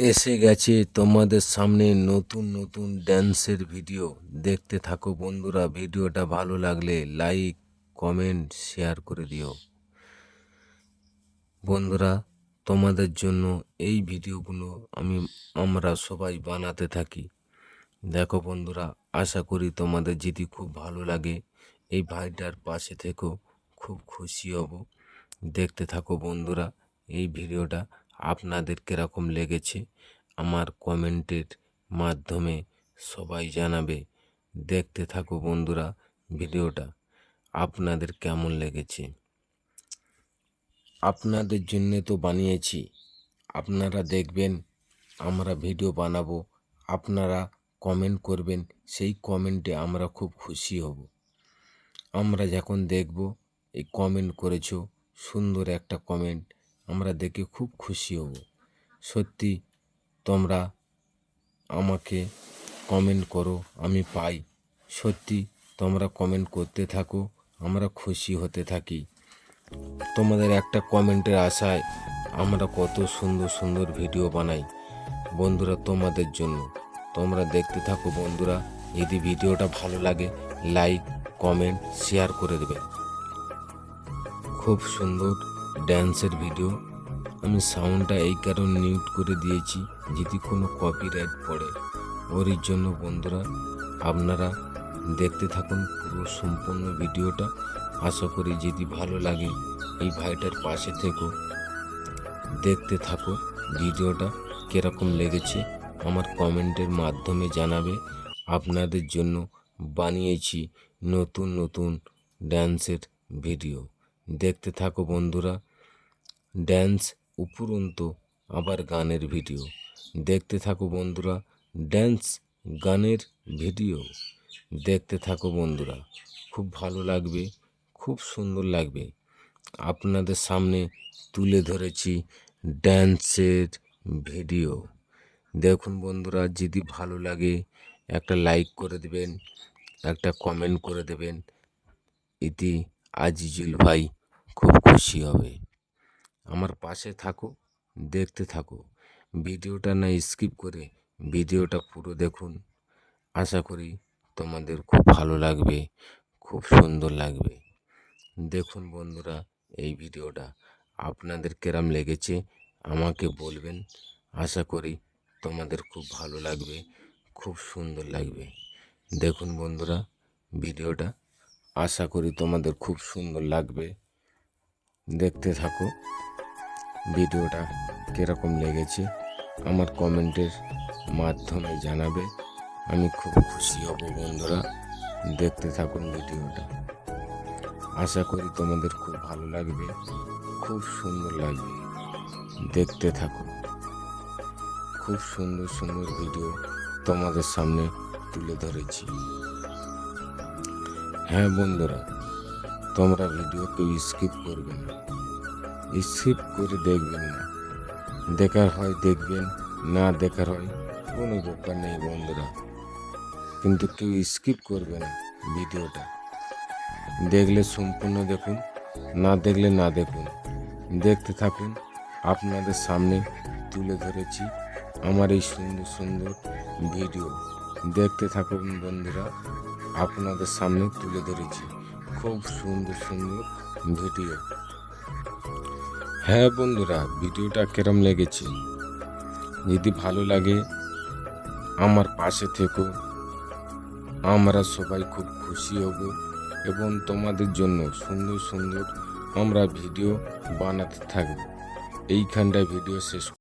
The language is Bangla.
এসে গেছে তোমাদের সামনে নতুন নতুন ড্যান্সের ভিডিও দেখতে থাকো বন্ধুরা ভিডিওটা ভালো লাগলে লাইক কমেন্ট শেয়ার করে দিও। বন্ধুরা, তোমাদের জন্য এই ভিডিওগুলো আমি, আমরা সবাই বানাতে থাকি। দেখো বন্ধুরা, আশা করি তোমাদের যদি খুব ভালো লাগে, এই ভাইটার পাশে থেকো খুব খুশি হব। দেখতে থাকো বন্ধুরা, এই ভিডিওটা আপনাদের কীরকম লেগেছে, আমার কমেন্টের মাধ্যমে সবাই জানাবে। দেখতে থাকো বন্ধুরা ভিডিওটা, আপনাদের কেমন লেগেছে? আপনাদের জন্যে তো বানিয়েছি, আপনারা দেখবেন, আমরা ভিডিও বানাবো, আপনারা কমেন্ট করবেন, সেই কমেন্টে আমরা খুব খুশি হব। আমরা যখন দেখব, এই কমেন্ট করেছ, সুন্দর একটা কমেন্ট আমরা দেখে খুব খুশি হব। সত্যি, তোমরা আমাকে কমেন্ট করো, আমি পাই। সত্যি, তোমরা কমেন্ট করতে থাকো, আমরা খুশি হতে থাকি। তোমাদের একটা কমেন্টের আশায় আমরা কত সুন্দর সুন্দর ভিডিও বানাই বন্ধুরা তোমাদের জন্য। তোমরা দেখতে থাকো বন্ধুরা, যদি ভিডিওটা ভালো লাগে লাইক কমেন্ট শেয়ার করে দেবে। খুব সুন্দর ড্যান্সের ভিডিও আমি সাউন্ডটা এই কারণে মিউট করে দিয়েছি যদি কোনো কপিরাইট পড়ে। ওর জন্য বন্ধুরা, আপনারা দেখতে থাকুন পুরো সম্পূর্ণ ভিডিওটা আশা করি যদি ভালো লাগে, এই ভাইটার পাশে থেকো, দেখতে থাকো ভিডিওটা কীরকম লেগেছে, আমার কমেন্টের মাধ্যমে জানাবে। আপনাদের জন্য বানিয়েছি নতুন নতুন ড্যান্সের ভিডিও দেখতে থাকো বন্ধুরা। ড্যান্স উপরন্ত আবার গানের ভিডিও। দেখতে থাকো বন্ধুরা, ড্যান্স গানের ভিডিও। দেখতে থাকো বন্ধুরা, খুব ভালো লাগবে, খুব সুন্দর লাগবে। আপনাদের সামনে তুলে ধরেছি ড্যান্সের ভিডিও। দেখুন বন্ধুরা, যদি ভালো লাগে, একটা লাইক করে দেবেন, একটা কমেন্ট করে দেবেন ইতি আজিজুল ভাই খুব খুশি হবে। আমার পাশে থাকো, দেখতে থাকো। ভিডিওটা না স্কিপ করে ভিডিওটা পুরো দেখুন। আশা করি তোমাদের খুব ভালো লাগবে, খুব সুন্দর লাগবে। দেখুন বন্ধুরা, এই ভিডিওটা আপনাদের কেরাম লেগেছে, আমাকে বলবেন। আশা করি তোমাদের খুব ভালো লাগবে, খুব সুন্দর লাগবে। দেখুন বন্ধুরা, ভিডিওটা আশা করি তোমাদের খুব সুন্দর লাগবে। দেখতে থাকো। ভিডিওটা কীরকম লেগেছে আমার কমেন্টের মাধ্যমে জানাবে। আমি খুব খুশি হব বন্ধুরা। দেখতে থাকুন ভিডিওটা। আশা করি তোমাদের খুব ভালো লাগবে, খুব সুন্দর লাগবে। দেখতে থাকুন। খুব সুন্দর সুন্দর ভিডিও তোমাদের সামনে তুলে ধরেছি। হ্যাঁ বন্ধুরা, তোমরা ভিডিও কেউ স্কিপ করবে না। স্কিপ করে দেখবেন না। দেখার হয় দেখবেন, না দেখার হয় কোনো ব্যাপার নেই বন্ধুরা। কিন্তু কেউ স্কিপ করবে না ভিডিওটা। দেখলে সম্পূর্ণ দেখুন, না দেখলে না দেখুন। দেখতে থাকুন, আপনাদের সামনে তুলে ধরেছি আমার এই সুন্দর সুন্দর ভিডিও। দেখতে থাকুন বন্ধুরা, আপনাদের সামনে তুলে ধরেছি খুব সুন্দর সুন্দর ভিডিও। হ্যাঁ বন্ধুরা, ভিডিওটা কেরম লেগেছে? যদি ভালো লাগে, আমার পাশে থেকো। আমরা সবাই খুব খুশি হব এবং তোমাদের জন্য সুন্দর সুন্দর আমরা ভিডিও বানাতে থাকব। এইখানটায় ভিডিও শেষ